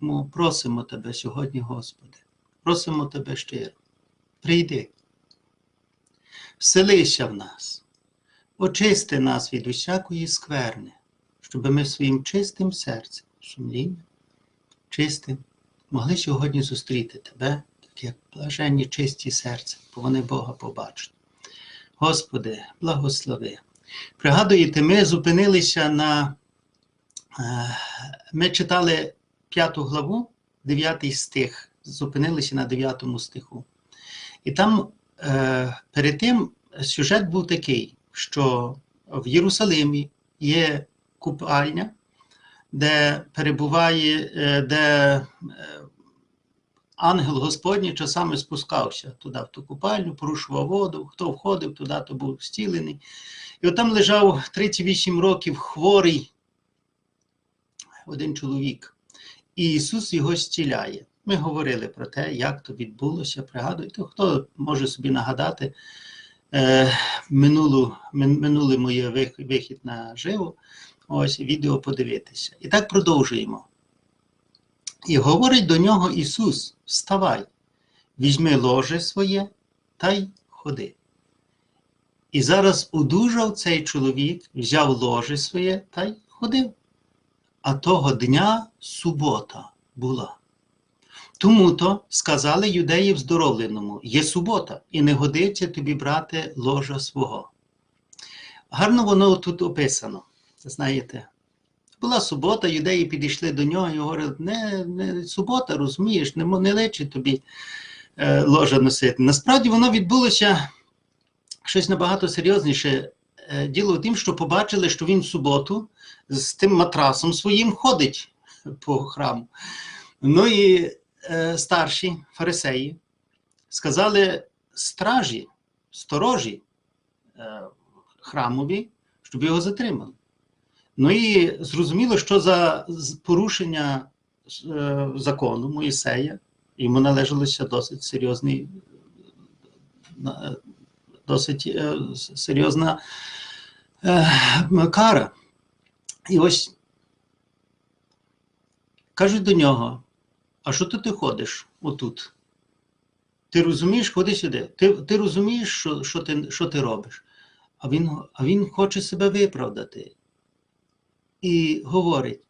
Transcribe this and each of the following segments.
Тому просимо Тебе сьогодні, Господи, просимо Тебе щиро. Прийди, вселися в нас, очисти нас від усякої скверни, щоб ми своїм чистим серцем, сумлінням, чистим, могли сьогодні зустріти Тебе, так як блаженні чисті серця, бо вони Бога побачать. Господи, благослови. Пригадуєте, ми зупинилися на. е, Ми читали п'яту главу, дев'ятий стих, зупинилися на дев'ятому стиху. І там е, перед тим сюжет був такий, що в Єрусалимі є купальня, де перебуває, е, де е, ангел Господній часами спускався туди, в ту купальню, порушував воду, хто входив туди, то був зцілений. І от там лежав 38 років хворий один чоловік. І Ісус його зціляє. Ми говорили про те, як то відбулося. Пригадуйте, хто може собі нагадати е, минулу, мин, минулий моє вихід на живо, ось відео подивитися. І так продовжуємо. І говорить до нього Ісус: Вставай, візьми ложе своє та й ходи. І зараз удужав цей чоловік, взяв ложе своє та й ходив. А того дня субота була. Тому то сказали юдеї в здоровленому: є субота, і не годиться тобі брати ложа свого. Гарно воно тут описано. Знаєте, була субота, юдеї підійшли до нього і говорили: не, не субота, розумієш, не, не личить тобі е, ложа носити. Насправді воно відбулося щось набагато серйозніше. Е, Діло в тім, що побачили, що він в суботу з тим матрасом своїм ходить по храму. Ну і е, старші фарисеї сказали стражі, сторожі е, храмові, щоб його затримали. Ну і зрозуміло, що за порушення е, закону Моїсея йому належалося досить серйозний, е, досить е, серйозна е, кара. І ось кажуть до нього: а що ти ходиш отут? Ти розумієш, ходи сюди. Ти, ти розумієш, що, що, ти, що ти робиш? А він, а він хоче себе виправдати. І говорить: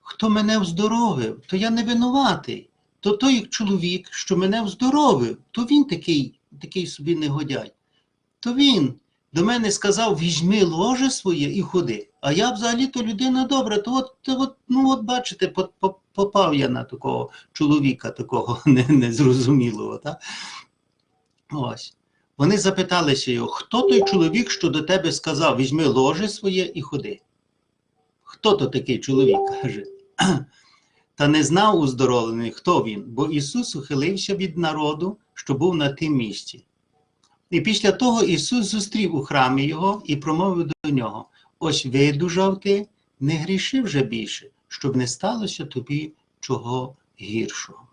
хто мене вздоровив, то я не винуватий. То той чоловік, що мене вздоровив, то він такий, такий собі негодяй. То він до мене сказав: візьми ложе своє і ходи. А я взагалі-то людина добра, то от, от ну от бачите, по- по- попав я на такого чоловіка, такого не- незрозумілого. Та? Ось. Вони запиталися його, хто той чоловік, що до тебе сказав, візьми ложе своє і ходи. Хто то такий чоловік? каже. Та не знав уздоровлений, хто він, бо Ісус ухилився від народу, що був на тим місці. І після того Ісус зустрів у храмі його і промовив до нього: Ось видужав ти, не гріши вже більше, щоб не сталося тобі чого гіршого.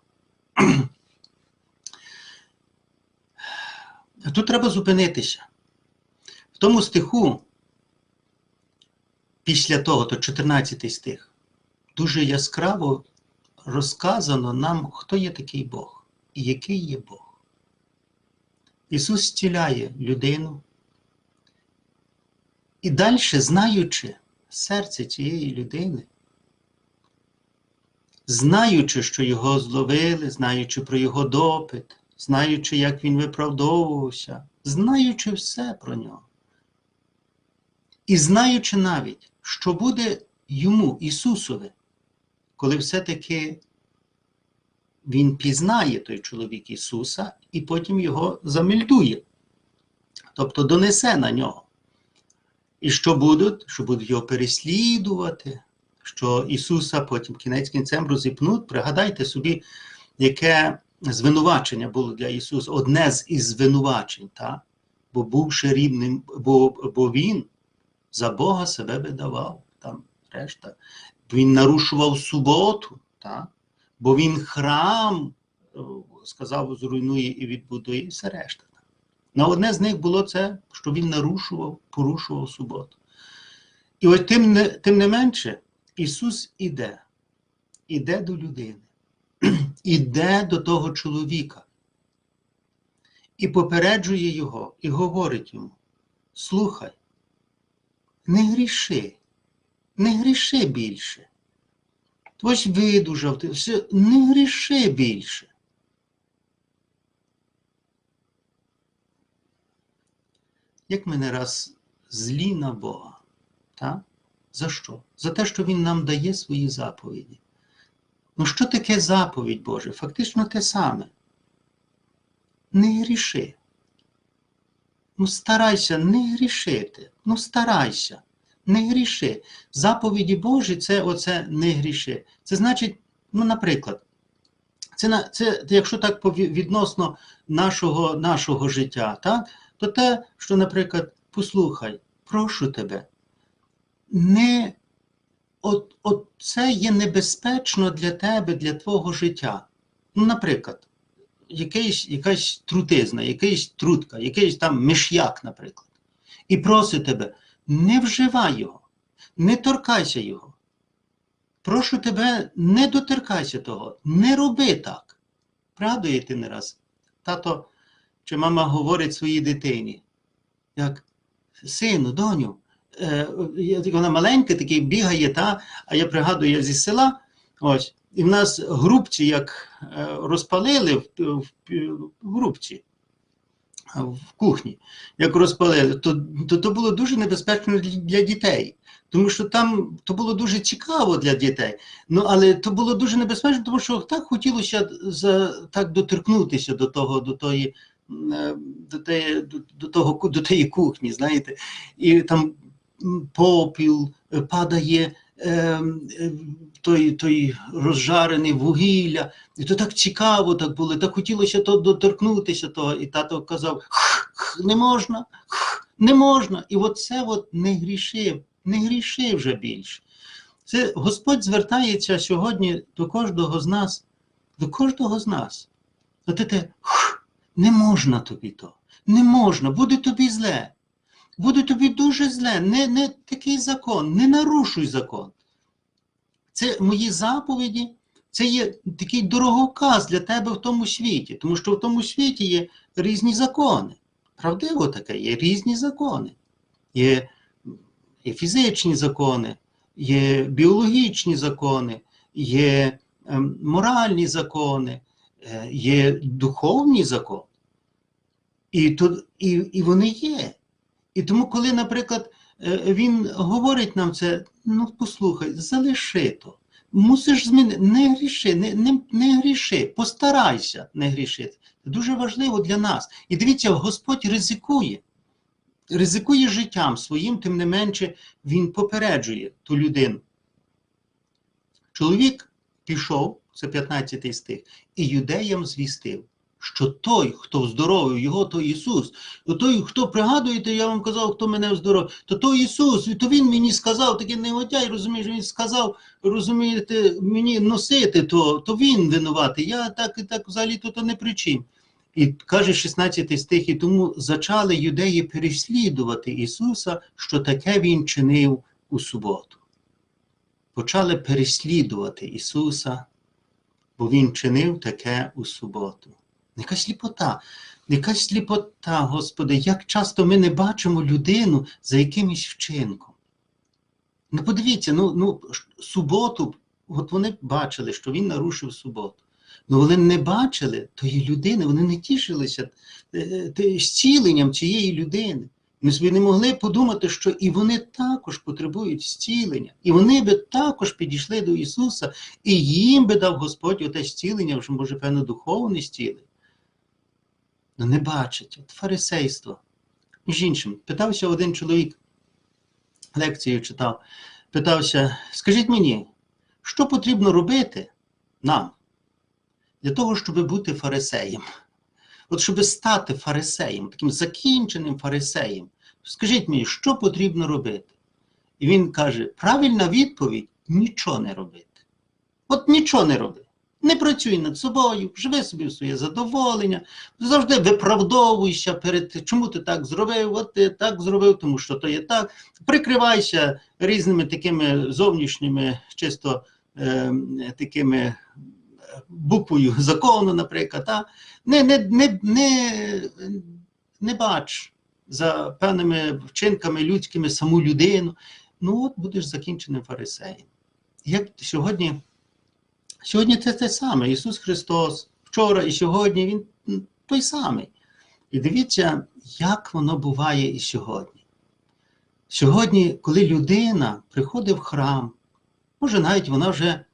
Тут треба зупинитися. В тому стиху, після того, то 14 стих, дуже яскраво розказано нам, хто є такий Бог і який є Бог. Ісус зціляє людину. І далі, знаючи серце цієї людини, знаючи, що його зловили, знаючи про його допит, знаючи, як він виправдовувався, знаючи все про нього. І знаючи навіть, що буде йому, Ісусові, коли все-таки він пізнає той чоловік Ісуса і потім його замельдує, тобто донесе на нього. І що будуть? Що будуть його переслідувати, що Ісуса потім кінець кінцем розіпнуть. Пригадайте собі, яке звинувачення було для Ісуса, одне з із звинувачень, та? бо бувши рівним, бо, бо Він за Бога себе видавав, там решта. Він нарушував суботу, та? бо він храм, о, сказав, зруйнує і відбудує, і все решта. На одне з них було це, що він нарушував, порушував суботу. І от тим не, тим не менше, Ісус іде. іде до людини, іде до того чоловіка і попереджує його, і говорить йому: слухай, не гріши, не гріши більше. Ось видужав ти, все, не гріши більше. Як ми не раз злі на Бога, так? За що? За те, що Він нам дає свої заповіді. Ну, що таке заповідь Божа? Фактично те саме. Не гріши. Ну, старайся не грішити. Ну, старайся, не гріши. Заповіді Божі це оце не гріши. Це значить, ну, наприклад, це, це якщо так відносно нашого, нашого життя, так, то те, що, наприклад, послухай, прошу тебе, не от, от це є небезпечно для тебе, для твого життя. Ну, наприклад, якийсь, якась трутизна, якийсь трутка, якийсь там миш'як, наприклад, і просить тебе, не вживай його, не торкайся його. Прошу тебе, не доторкайся того, не роби так. Пригадуєте не раз? Тато чи мама говорить своїй дитині, як сину, доню, е, вона маленька, такий бігає, та, а я пригадую, я зі села, ось, і в нас грубці як е, розпалили в, в, в грубці, в кухні, як розпалили, то, то, то було дуже небезпечно для, дітей. Тому що там то було дуже цікаво для дітей. Ну, але то було дуже небезпечно, тому що так хотілося за, так доторкнутися до того, до тої, до, теї, до, до, того, до тієї кухні, знаєте, і там попіл е, падає, е, е, той, той розжарений вугілля, і то так цікаво так було, так хотілося то доторкнутися того, і тато казав: «Х, не можна, х, не можна. І оце от не грішив, не грішив вже більше. Це Господь звертається сьогодні до кожного з нас, до кожного з нас. От те, «Х, не можна тобі то, не можна, буде тобі зле. Буде тобі дуже зле, не, не такий закон, не нарушуй закон. Це мої заповіді, це є такий дороговказ для тебе в тому світі, тому що в тому світі є різні закони. Правдиво таке, є різні закони. Є, є фізичні закони, є біологічні закони, є ем, моральні закони, е, є духовні закони. І, тут, і, і вони є. І тому, коли, наприклад, е, він говорить нам це, ну послухай, залиши то. Мусиш змінити, не гріши, не, не, не гріши, постарайся не грішити. Це дуже важливо для нас. І дивіться, Господь ризикує, ризикує життям своїм, тим не менше, він попереджує ту людину. Чоловік пішов, це 15 стих, і юдеям звістив, що той, хто здоровив його, то Ісус. То той, хто пригадуєте, я вам казав, хто мене здоровив, то той Ісус, і то Він мені сказав, такий негодяй, розумієш, Він сказав, розумієте, мені носити, то, то Він винуватий. Я так і так взагалі то не при чим. І каже 16 стих, і тому зачали юдеї переслідувати Ісуса, що таке Він чинив у суботу. Почали переслідувати Ісуса, бо Він чинив таке у суботу. Яка сліпота, яка сліпота, Господи, як часто ми не бачимо людину за якимось вчинком. Ну, подивіться, ну, ну, суботу, от вони бачили, що він нарушив суботу. Ну, вони не бачили тої людини, вони не тішилися е, зціленням цієї людини. Ми не могли подумати, що і вони також потребують зцілення, і вони би також підійшли до Ісуса, і їм би дав Господь оте зцілення, вже може, певно, духовне зцілення. Ну не бачать. От фарисейство. Між іншим, питався один чоловік, лекцію читав, питався: скажіть мені, що потрібно робити нам для того, щоб бути фарисеєм? От щоб стати фарисеєм, таким закінченим фарисеєм, скажіть мені, що потрібно робити? І він каже: правильна відповідь нічого не робити. От нічого не роби. Не працюй над собою, живи собі в своє задоволення, завжди виправдовуйся перед чому ти так зробив, от ти так зробив, тому що то є так. Прикривайся різними такими зовнішніми, чисто е, такими буквою закону, наприклад, та? Не, не, не, не, не бач за певними вчинками людськими саму людину, ну от будеш закінченим фарисеєм. Як сьогодні, сьогодні це те саме. Ісус Христос вчора і сьогодні Він той самий. І дивіться, як воно буває і сьогодні. Сьогодні, коли людина приходить в храм, може навіть вона вже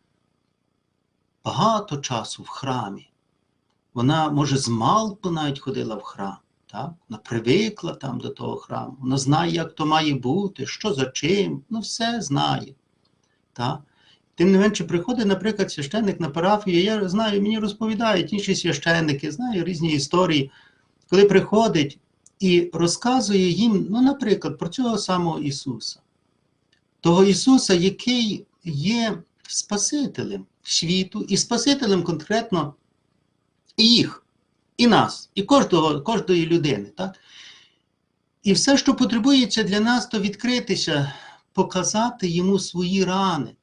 багато часу в храмі, вона, може, з малку навіть ходила в храм, так? вона привикла там до того храму, вона знає, як то має бути, що за чим, ну все знає. Так? Тим не менше, приходить, наприклад, священник на парафію, я знаю, мені розповідають інші священники, знаю різні історії, коли приходить і розказує їм, ну, наприклад, про цього самого Ісуса. Того Ісуса, який є Спасителем світу і Спасителем конкретно і їх, і нас, і кожного, кожної людини. Так? І все, що потребується для нас, то відкритися, показати йому свої рани,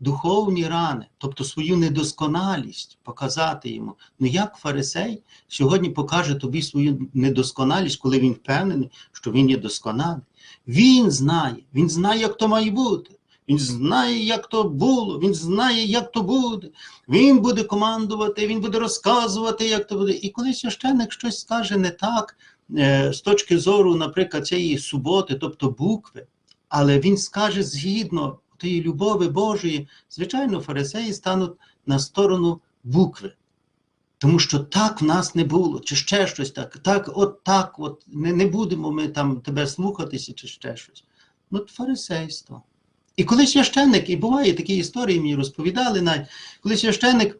духовні рани, тобто свою недосконалість, показати йому. Ну як фарисей сьогодні покаже тобі свою недосконалість, коли він впевнений, що він є досконалий. Він знає, він знає, як то має бути. Він знає, як то було, він знає, як то буде. Він буде командувати, він буде розказувати, як то буде. І коли священник щось скаже не так, е, з точки зору, наприклад, цієї суботи, тобто букви, але він скаже згідно тієї любові Божої, звичайно, фарисеї стануть на сторону букви. Тому що так в нас не було, чи ще щось так, так, от так, от не, не будемо ми там тебе слухатися, чи ще щось. Ну, фарисейство. І коли священник, і буває такі історії, мені розповідали навіть, коли священник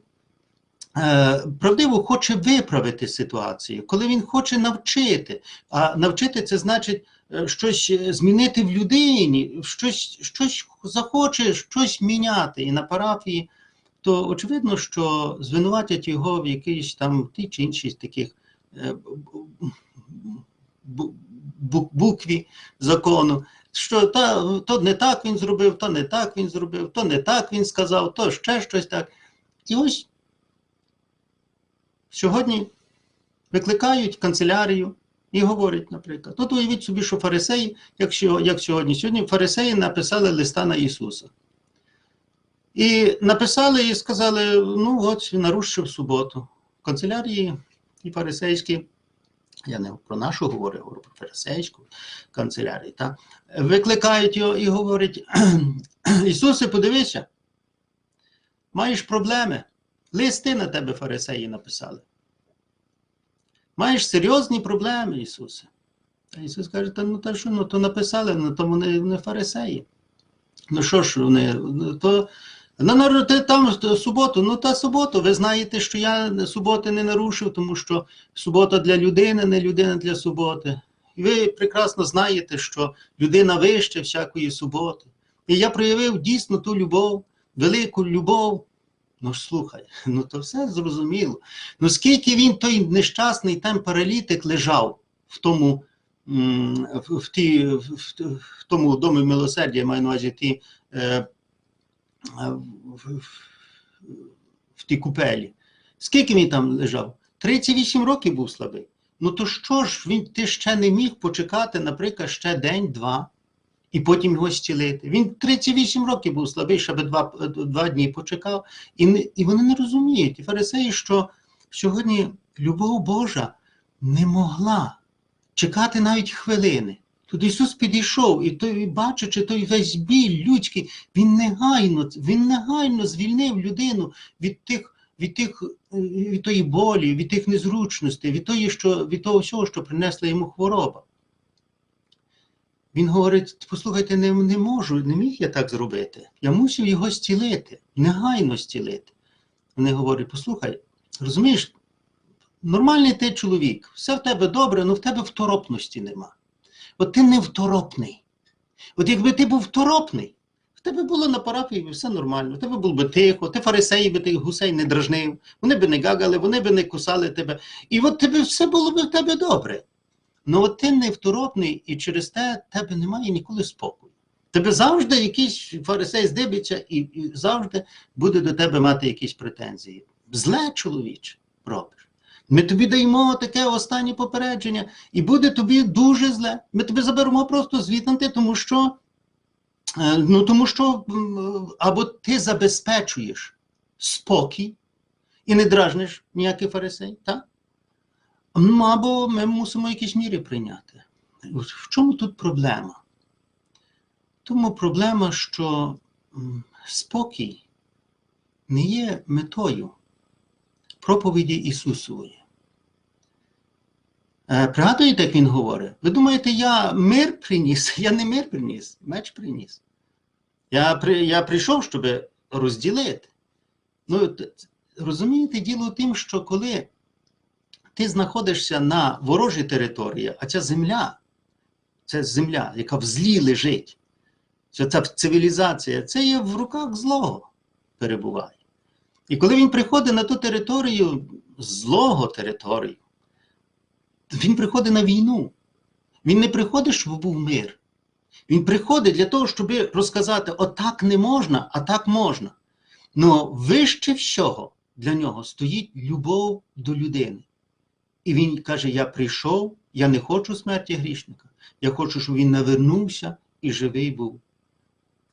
е, правдиво хоче виправити ситуацію, коли він хоче навчити, а навчити це значить щось е, змінити в людині, щось, щось захоче щось міняти. І на парафії, то очевидно, що звинуватять його в якійсь там тій чи іншій таких е, бу- бу- букві закону що та, то не так він зробив, то не так він зробив, то не так він сказав, то ще щось так. І ось сьогодні викликають канцелярію і говорять, наприклад, от уявіть собі, що фарисеї, якщо, як сьогодні, сьогодні фарисеї написали листа на Ісуса. І написали і сказали: ну, от він нарушив суботу. В канцелярії і фарисейські я не про нашу говорю, я говорю про фарисейську канцелярію. Так? Викликають його і говорять: Ісусе, подивися, маєш проблеми. Листи на тебе фарисеї написали. Маєш серйозні проблеми, Ісусе. А Ісус каже, та ну та що, ну то написали, ну то вони не фарисеї. Ну що ж вони, ну, то на народи там суботу, ну та суботу. Ви знаєте, що я суботи не нарушив, тому що субота для людини, не людина для суботи. І ви прекрасно знаєте, що людина вище всякої суботи. І я проявив дійсно ту любов, велику любов. Ну слухай, ну то все зрозуміло. Ну скільки він той нещасний там паралітик лежав в тому, в, ті, в, в, тому домі милосердя, я маю на увазі ті. Е, в, в, в тій купелі. Скільки він там лежав? 38 років був слабий. Ну то що ж він ти ще не міг почекати, наприклад, ще день-два, і потім його зцілити? Він 38 років був слабий, щоб два, два дні почекав. І, не, і вони не розуміють, фарисеї, що сьогодні любов Божа не могла чекати навіть хвилини. Тут Ісус підійшов, і той, бачачи той весь біль людський, Він негайно, він негайно звільнив людину від тих, від тих, від тої болі, від тих незручностей, від, тої, що, від того всього, що принесла йому хвороба. Він говорить: послухайте, не, не можу, не міг я так зробити. Я мусив його зцілити, негайно зцілити. Вони говорять: послухай, розумієш, нормальний ти чоловік, все в тебе добре, але в тебе второпності нема. От ти не второпний. От якби ти був второпний, в тебе було на парафії все нормально, в тебе було би тихо, ти фарисеї би тих гусей не дражнив, вони би не гагали, вони би не кусали тебе. І от тебе все було би в тебе добре. Ну от ти не второпний, і через те тебе немає ніколи спокою. Тебе завжди якийсь фарисей здибиться і, і завжди буде до тебе мати якісь претензії. Зле чоловіче робиш. Ми тобі даємо таке останнє попередження, і буде тобі дуже зле. Ми тебе заберемо просто звітнути, тому що, е, ну, тому що або ти забезпечуєш спокій і не дражниш ніякий фарисей, так? Ну, або ми мусимо якісь міри прийняти. В чому тут проблема? Тому проблема, що спокій не є метою проповіді Ісусової. Е, Пригадуєте, як він говорить? Ви думаєте, я мир приніс? Я не мир приніс, меч приніс. Я, при, я прийшов, щоб розділити. Ну, розумієте, діло тим, що коли ти знаходишся на ворожій території, а ця земля, це земля, яка в злі лежить, що ця цивілізація, це є в руках злого перебуває. І коли він приходить на ту територію, злого територію, він приходить на війну. Він не приходить, щоб був мир. Він приходить для того, щоб розказати, отак не можна, а так можна. Но вище всього для нього стоїть любов до людини. І він каже: Я прийшов, я не хочу смерті грішника. Я хочу, щоб він навернувся і живий був.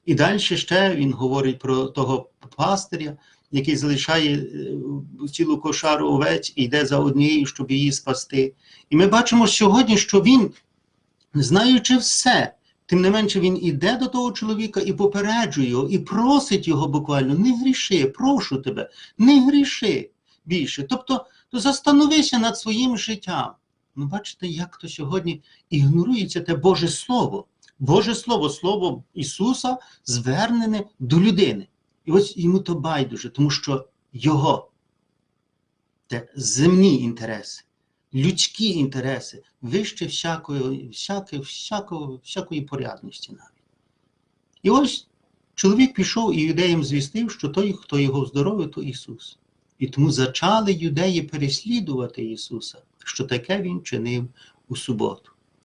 І далі ще він говорить про того пастиря, який залишає е, цілу кошару овець і йде за однією, щоб її спасти. І ми бачимо сьогодні, що він, знаючи все, тим не менше він іде до того чоловіка і попереджує його, і просить його буквально: не гріши, прошу тебе, не гріши більше. Тобто, то застановися над своїм життям. Ну, бачите, як то сьогодні ігнорується те Боже Слово. Боже Слово, Слово Ісуса звернене до людини. І ось йому то байдуже, тому що Його те земні інтереси, людські інтереси, вище всякої, всяке, всякого, всякої порядності навіть. І ось чоловік пішов і юдеям звістив, що той, хто його здоровий, то Ісус. І тому зачали юдеї переслідувати Ісуса, що таке Він чинив у суботу.